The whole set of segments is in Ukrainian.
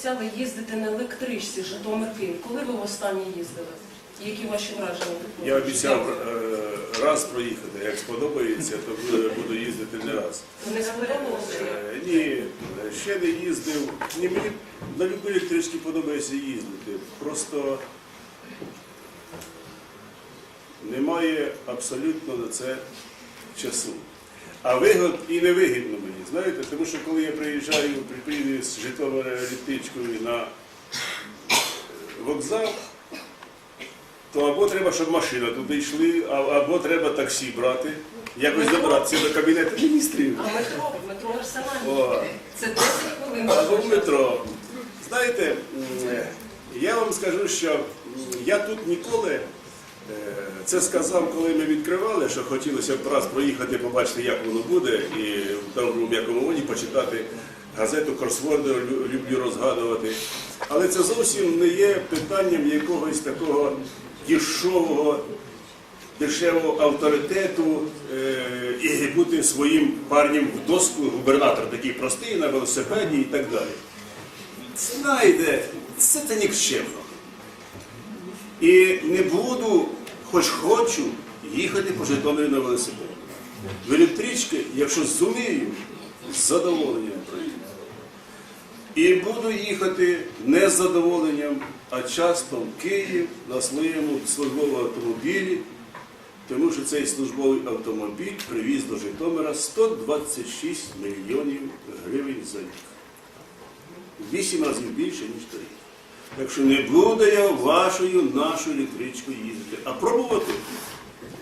обіцяли їздити на електричці Житомир Київ. Коли ви востаннє їздили? Які ваші враження? Я обіцяв е, раз проїхати. Як сподобається, то буду- їздити не раз. Не сподобалося? Е, Ні, ще не їздив. Ні, мені на любі електричці подобається їздити. Просто немає абсолютно на це часу. А вигод і невигідно мені, знаєте, тому що коли я приїжджаю приїду з Житомира електричкою на е, вокзал, то або треба, щоб машина туди йшли, або треба таксі брати, якось добратися до кабінету міністрів. А метро, метро. О, Це 10 хвилин. або в метро. Знаєте, я вам скажу, що я тут ніколи е, це сказав, коли ми відкривали, що хотілося б раз проїхати, побачити, як воно буде, і в доброму м'якому воді почитати газету Кросворди, люблю розгадувати. Але це зовсім не є питанням якогось такого дешевого дешевого авторитету е, і бути своїм парнем в доску, губернатор такий простий на велосипеді і так далі. Знаєте, це це нікчемно. І не буду, хоч хочу, їхати по Житомирі на велосипеді. В електрички, якщо зумію, з задоволенням проїду. І буду їхати не з задоволенням, а часто в Київ на своєму службовому автомобілі, тому що цей службовий автомобіль привіз до Житомира 126 мільйонів гривень за рік. Вісім разів більше, ніж торік. Так що не буду я вашою нашою електричкою їздити, а пробувати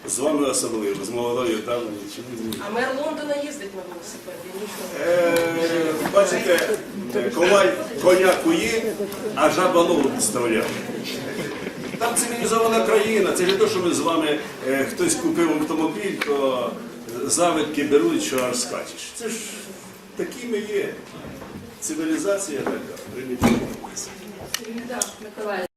з вами особливо, з молодою дамою. чи ні. А мер Лондона їздить на велосипеді. Нічого. Е, Бачите, е, коваль коня кує, а жаба ногу підставляє. Там цивілізована країна, це не те, що ми з вами е, хтось купив автомобіль, то завидки беруть, що аж скачеш. Це ж такі ми є. Цивілізація така, примітивна. Так, Миколаїв.